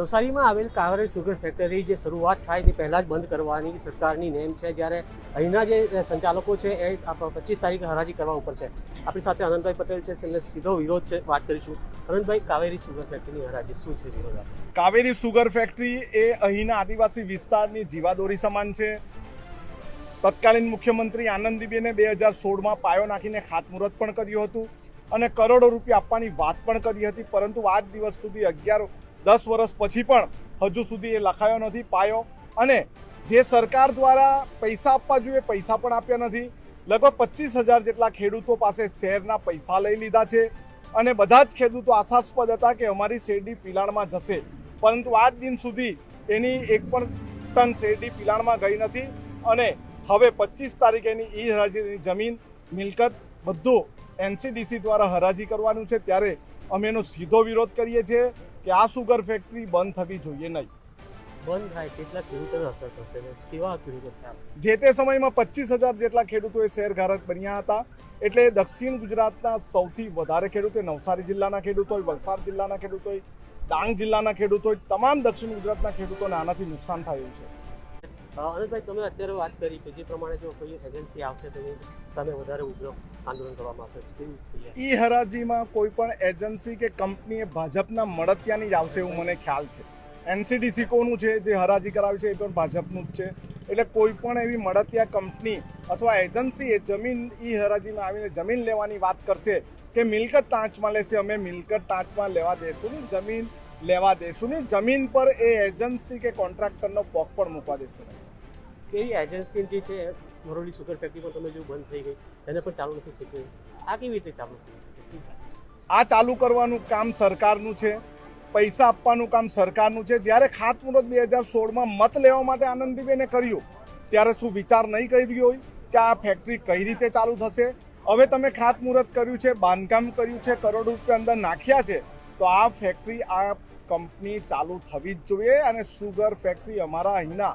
નવસારીમાં આવેલ Kavre sugar factory જે શરૂઆત થાય તે પહેલાં જ બંધ કરવાની સરકારની નેમ છે, જ્યારે અહીંના જે સંચાલકો છે એ પચીસ તારીખે હરાજી કરવા ઉપર છે. આપણી સાથે આનંદભાઈ પટેલ છે એમને સીધો વિરોધ છે, વાત કરીશું. આનંદભાઈ, કાવેરી સુગર ફેક્ટરીની હરાજી શું છે, વિરોધ કાવેરી સુગર ફેક્ટરી એ અહીંના આદિવાસી વિસ્તારની જીવાદોરી સમાન છે. તત્કાલીન મુખ્યમંત્રી આનંદીબેને બે હજાર સોળમાં પાયો નાખીને ખાતમુહૂર્ત પણ કર્યું હતું અને કરોડો રૂપિયા આપવાની વાત પણ કરી હતી, પરંતુ આજ દિવસ સુધી અગિયાર દસ વર્ષ પછી પણ હજુ સુધી એ લખાયો નથી, પાયો. અને જે સરકાર દ્વારા પૈસા આપવા જોઈએ પૈસા પણ આપ્યા નથી. લગભગ પચીસ હજાર જેટલા ખેડૂતો પાસે શેરના પૈસા લઈ લીધા છે. અને બધા જ ખેડૂતો આશાસ્પદ હતા કે અમારી શેરડી પિલાણમાં જશે. પરંતુ આજ દિન સુધી એની એક પણ ટન શેરડી પિલાણમાં ગઈ નથી. અને હવે પચીસ તારીખે એની ઈ હરાજીની જમીન, મિલકત બધું એનસીડીસી દ્વારા હરાજી કરવાનું છે. ત્યારે અમે એનો સીધો વિરોધ કરીએ છીએ કે આ સુગર ફેક્ટરી બંધ થવી જોઈએ નહીં. બંધ થાય કેટલા ખેડૂતોને અસર થશે કેવા ખેડૂતો છે જે તે સમયમાં પચીસ હજાર જેટલા ખેડૂતોએ શેરધારક બન્યા હતા એટલે દક્ષિણ ગુજરાતના સૌથી વધારે ખેડૂતો નવસારી જિલ્લાના ખેડૂતો હોય વલસાડ જિલ્લાના ખેડૂતો હોય ડાંગ જિલ્લાના ખેડૂતો હોય તમામ દક્ષિણ ગુજરાતના ખેડૂતોને આનાથી નુકસાન થયું છે. અ, આનંદભાઈ તમે અત્યારે વાત કરી કે જે પ્રમાણે જો કોઈ એજન્સી આવશે તેની સામે વધારે ઉગ્ર આંદોલન કરવામાં આવશે. તૈયારી? હરાજીમાં કોઈ પણ એજન્સી કે કંપની એ ભાજપના મળતિયાની જ આવશે એવું મને ખ્યાલ છે. એનસીડીસી કોનું છે જે હરાજી કરાવી છે એ પણ ભાજપનું જ છે. એટલે કોઈ પણ એવી મળતિયા કંપની અથવા એજન્સી એ જમીન ઈ હરાજીમાં આવીને જમીન લેવાની વાત કરશે કે મિલકત ટાંચમાં લેશે અમે મિલકત ટાંચમાં લેવા દેશું. જમીન લેવા દેશું નહીં જમીન પર એ એજન્સી કે કોન્ટ્રાક્ટરનો પોક પણ મૂકવા દેશું. નહીં કેવી એજન્સી જે છે મરોલી સુગર ફેક્ટરી પણ તમે જો બંધ થઈ ગઈ એને પણ ચાલુ નથી શકી આ કેવી રીતે ચાલુ થઈ શકે? આ ચાલુ કરવાનું કામ સરકારનું છે. પૈસા આપવાનું કામ સરકારનું છે. જ્યારે ખાતમુહૂર્ત બે હજાર સોળમાં મત લેવા માટે આનંદીબેને કર્યું ત્યારે શું વિચાર નહીં કર્યો હોય કે આ ફેક્ટરી કઈ રીતે ચાલુ થશે? હવે તમે ખાતમુહૂર્ત કર્યું છે બાંધકામ કર્યું છે કરોડ રૂપિયા અંદર નાખ્યા છે તો આ ફેક્ટરી આ કંપની ચાલુ થવી જ જોઈએ અને સુગર ફેક્ટરી અમારા અહીંના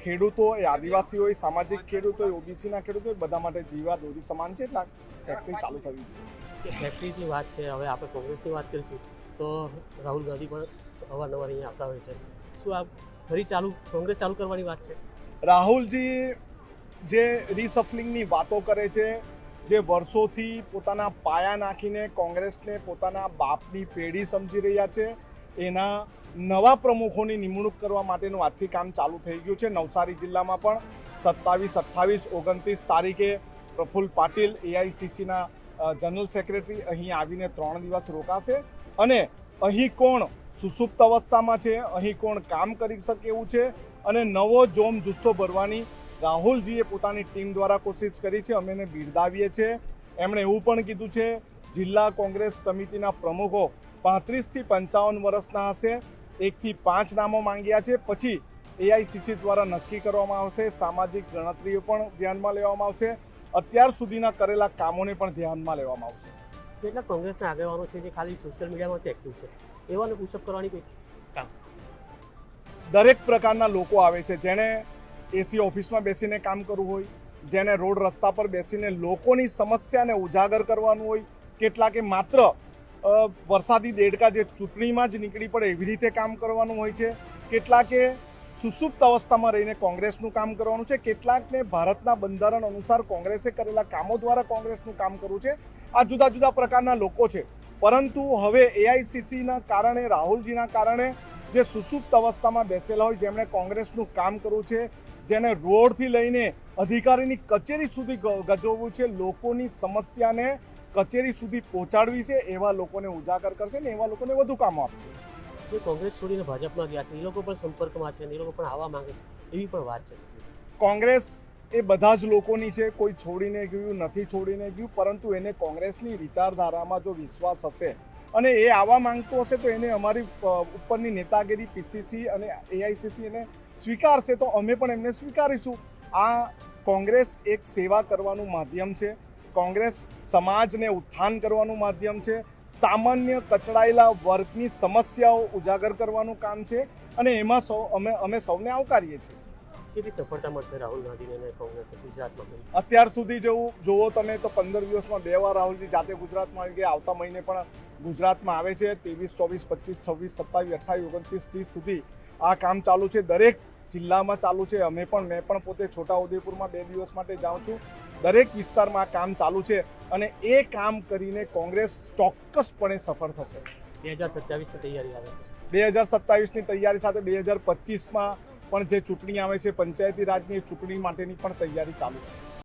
ખેડૂતો એ આદિવાસી હોય સામાજિક ખેડૂતો હોય ઓબીસીના ખેડૂતો હોય બધા માટે જીવા દોરી સમાન છે એટલે ફેક્ટરી ચાલુ થવી જોઈએ. ફેક્ટરીની વાત છે હવે આપણે કોંગ્રેસની વાત કરીશું તો રાહુલ ગાંધી પણ અવારનવાર અહીંયા આવતા હોય છે. શું આ ફરી ચાલુ કોંગ્રેસ ચાલુ કરવાની વાત છે? રાહુલજી જે રિસફલિંગની વાતો કરે છે જે વર્ષોથી પોતાના પાયા નાખીને કોંગ્રેસને પોતાના બાપની પેઢી સમજી રહ્યા છે એના નવા પ્રમુખોની નિમણૂક કરવા માટેનું આજથી કામ ચાલુ થઈ ગયું છે. નવસારી જિલ્લામાં પણ સત્તાવીસ, અઠ્ઠાવીસ, ઓગણત્રીસ તારીખે પ્રફુલ્લ પાટીલ એઆઈસીસીના જનરલ સેક્રેટરી અહીં આવીને ત્રણ દિવસ રોકાશે. અને અહીં કોણ સુસુપ્ત અવસ્થામાં છે, અહીં કોણ કામ કરી શકે એવું છે, અને નવો જોમ જુસ્સો ભરવાની રાહુલજીએ પોતાની ટીમ દ્વારા કોશિશ કરી છે. અમે એને બિરદાવીએ છીએ. એમણે એવું પણ કીધું છે, જિલ્લા કોંગ્રેસ સમિતિના પ્રમુખો પાંત્રીસથી પંચાવન વર્ષના હશે. એકથી પાંચ નામો માંગ્યા છે. પછી એઆઈસીસી દ્વારા નક્કી કરવામાં આવશે. સામાજિક ગણતરીઓ પણ ધ્યાનમાં લેવામાં આવશે. અત્યાર સુધીના કરેલા કામોને પણ ધ્યાનમાં લેવામાં આવશે. કેટલા કોંગ્રેસના આગેવાનો છે જે ખાલી સોશિયલ મીડિયામાં એક્ટિવ છે. એવાને પૂછપ કરવાની કોઈ કામ? દરેક પ્રકારના લોકો આવે છે. જેણે એસી ઓફિસમાં બેસીને કામ કરવું હોય જેને રોડ રસ્તા પર બેસીને લોકોની સમસ્યાને ઉજાગર કરવાનું હોય કેટલાકે માત્ર વરસાદી દેડકા જે ચૂંટણીમાં જ નીકળી પડે એવી રીતે કામ કરવાનું હોય છે. કેટલાકે સુસુપ્ત અવસ્થામાં રહીને કોંગ્રેસનું કામ કરવાનું છે. કેટલાકને ભારતના બંધારણ અનુસાર કોંગ્રેસે કરેલા કામો દ્વારા કોંગ્રેસનું કામ કરવું છે. આ જુદા જુદા પ્રકારના લોકો છે. પરંતુ હવે એઆઈસીસીના કારણે, રાહુલજીના કારણે જે સુસુપ્ત અવસ્થામાં બેસેલા હોય, જેમણે કોંગ્રેસનું કામ કરવું છે, જેને રોડથી લઈને અધિકારીની કચેરી સુધી ગજવવું છે, લોકોની સમસ્યાને કચેરી સુધી પહોંચાડવી છે એવા લોકોને ઉજાગર કરશે ને એવા લોકોને વધુ કામ આપશે. જે કોંગ્રેસ છોડીને ભાજપમાં ગયા છે એ લોકો પણ સંપર્કમાં છે અને એ લોકો પણ આવવા માંગે છે એવી પણ વાત છે. કોંગ્રેસ એ બધા જ લોકોની છે કોઈ છોડીને ગયું નથી છોડીને ગયું પરંતુ એને કોંગ્રેસની વિચારધારામાં જો વિશ્વાસ હશે અને એ આવવા માંગતો હશે તો એને અમારી ઉપરની નેતાગીરી પીસીસી અને એઆઈસીસી એને સ્વીકારશે તો અમે પણ એમને સ્વીકારીશું. આ કોંગ્રેસ એક સેવા કરવાનું માધ્યમ છે કોંગ્રેસ સમાજને ઉત્થાન કરવાનું માધ્યમ છે સામાન્ય કચડાયેલા વર્ગની સમસ્યાઓ ઉજાગર કરવાનું કામ છે અને એમાં સૌ અમે અમે સૌને આવકારીએ છીએ. કેટલી સફળતા મળશે રાહુલ ગાંધીને અને કોંગ્રેસ ગુજરાતમાં અત્યાર સુધી જેવું જુઓ તમે તો પંદર દિવસમાં બે વાર રાહુલજી જાતે ગુજરાતમાં આવી ગયા. આવતા મહિને પણ ગુજરાતમાં આવે છે. ત્રેવીસ ચોવીસ પચીસ છવ્વીસ સત્તાવીસ અઠ્ઠાવીસ ઓગણત્રીસ ત્રીસ સુધી આ કામ ચાલુ છે. દરેક જિલ્લામાં ચાલુ છે. અમે પણ મેં પણ પોતે છોટાઉદેપુરમાં બે દિવસ માટે જાઉં છું. દરેક વિસ્તારમાં કામ ચાલુ છે અને એ કામ કરીને કોંગ્રેસ ચોક્કસપણે સફળ થશે. બે હજાર સત્યાવીસની તૈયારી આવે છે. બે હજાર સત્તાવીસની તૈયારી સાથે બે હજાર પચીસમાં પણ જે ચૂંટણી આવે છે પંચાયતી રાજની ચૂંટણી માટેની પણ તૈયારી ચાલુ છે.